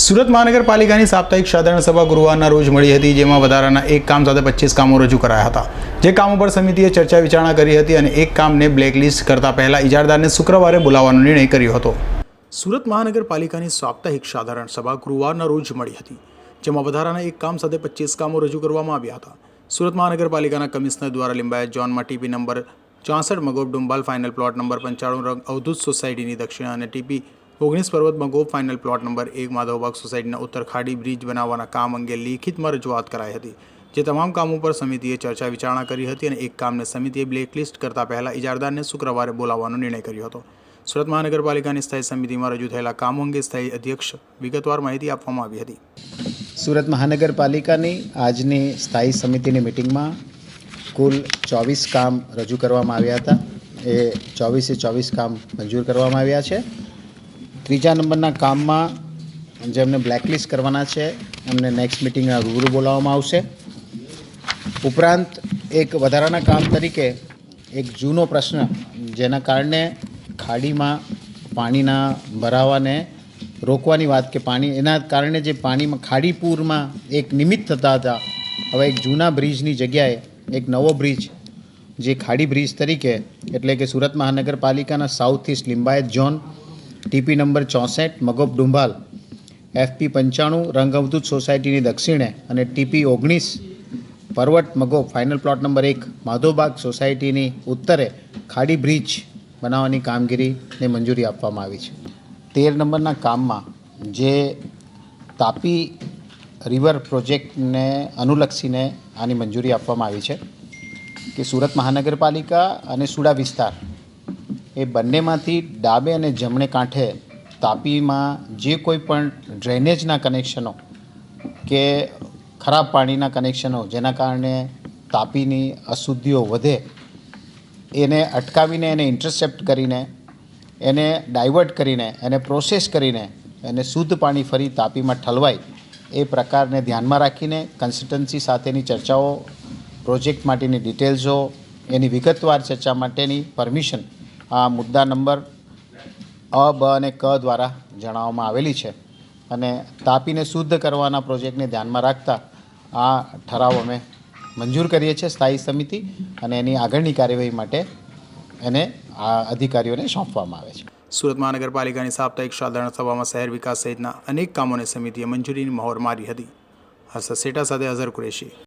સુરત મહાનગરપાલિકાની સાપ્તાહિક સાધારણ સભા ગુરુવારના રોજ મળી હતી, જેમાં વધારાના એક કામ સાથે પચીસ કામો રજૂ કરાયા હતા. જે કામો પર સમિતિએ ચર્ચા વિચારણા કરી હતી અને એક કામને બ્લેકલિસ્ટ કરતા પહેલા ઇજારદારને શુક્રવારે બોલાવવાનો નિર્ણય કર્યો હતો. સુરત મહાનગરપાલિકાની સાપ્તાહિક સાધારણ સભા ગુરુવારના રોજ મળી હતી, જેમાં વધારાના એક કામ સાથે પચીસ કામો રજૂ કરવામાં આવ્યા હતા. સુરત મહાનગરપાલિકાના કમિશનર દ્વારા લિંબાયત ઝોનમાં ટીપી નંબર ચોસઠ Magob Dumbhal, final plot number પંચાણું, રંગ અવધૂત સોસાયટીની દક્ષિણ અને ટીપી ઓગણીસ પર્વતમાં ગો ફાઇનલ પ્લોટ નંબર એક માધવબાગ સોસાયટીના ઉત્તર ખાડી બ્રિજ બનાવવાના કામ અંગે લેખિતમાં રજૂઆત કરાઈ હતી, જે તમામ કામો પર સમિતિએ ચર્ચા વિચારણા કરી હતી અને એક કામને સમિતિએ બ્લેકલિસ્ટ કરતા પહેલાં ઇજારદારને શુક્રવારે બોલાવવાનો નિર્ણય કર્યો હતો. સુરત મહાનગરપાલિકાની સ્થાયી સમિતિમાં રજૂ થયેલા કામો અંગે સ્થાયી અધ્યક્ષ વિગતવાર માહિતી આપવામાં આવી હતી. સુરત મહાનગરપાલિકાની આજની સ્થાયી સમિતિની મિટિંગમાં કુલ ચોવીસ કામ રજૂ કરવામાં આવ્યા હતા. એ ચોવીસે ચોવીસ કામ મંજૂર કરવામાં આવ્યા છે. ત્રીજા નંબરના કામમાં જેમને બ્લેકલિસ્ટ કરવાના છે એમને નેક્સ્ટ મિટિંગના રૂબરૂ બોલાવવામાં આવશે. ઉપરાંત એક વધારાના કામ તરીકે એક જૂનો પ્રશ્ન, જેના કારણે ખાડીમાં પાણીના ભરાવાને રોકવાની વાત કે પાણી, એના કારણે જે પાણીમાં ખાડીપુરમાં એક નિમિત્ત થતા હતા, હવે એક જૂના બ્રિજની જગ્યાએ એક નવો બ્રિજ, જે ખાડી બ્રિજ તરીકે, એટલે કે સુરત મહાનગરપાલિકાના south east Limbayat zone TP number ચોસઠ મગોબ ડુંભાલ એફપી પંચાણું રંગઅવધૂત સોસાયટીની દક્ષિણે અને ટીપી ઓગણીસ, પર્વત મગો ફાઇનલ પ્લોટ નંબર એક, માધોબાગ સોસાયટીની ઉત્તરે ખાડી બ્રિજ બનાવવાની કામગીરીને મંજૂરી આપવામાં આવી છે. તેર નંબરના કામમાં જે તાપી રિવર પ્રોજેક્ટને અનુલક્ષીને આની મંજૂરી આપવામાં આવી છે કે સુરત મહાનગરપાલિકા અને સુડા વિસ્તાર એ બંનેમાંથી ડાબે અને જમણે કાંઠે તાપીમાં જે કોઈ પણ ડ્રેનેજના કનેક્શનો કે ખરાબ પાણીના કનેક્શનો જેના કારણે તાપીની અશુદ્ધિઓ વધે, એને અટકાવીને, એને ઇન્ટરસેપ્ટ કરીને, એને ડાયવર્ટ કરીને, એને પ્રોસેસ કરીને, એને શુદ્ધ પાણી ફરી તાપીમાં ઠલવાય એ પ્રકારને ધ્યાનમાં રાખીને કન્સલ્ટન્સી સાથેની ચર્ચાઓ, પ્રોજેક્ટ માટેની ડિટેલ્સો, એની વિગતવાર ચર્ચા માટેની પરમિશન આ મુદ્દા નંબર અ, બ અને ક દ્વારા જણાવવામાં આવેલી છે અને તાપીને શુદ્ધ કરવાના પ્રોજેક્ટને ધ્યાનમાં રાખતા આ ઠરાવ અમે મંજૂર કરીએ છીએ સ્થાયી સમિતિ અને એની આગળની કાર્યવાહી માટે એને આ અધિકારીઓને સોંપવામાં આવે છે. સુરત મહાનગરપાલિકાની સાપ્તાહિક સાધારણ સભામાં શહેર વિકાસ સહિતના અનેક કામોને સમિતિએ મંજૂરીની મહોર મારી હતી. હર્ષદ સેટા સાથે અઝર કુરેશી.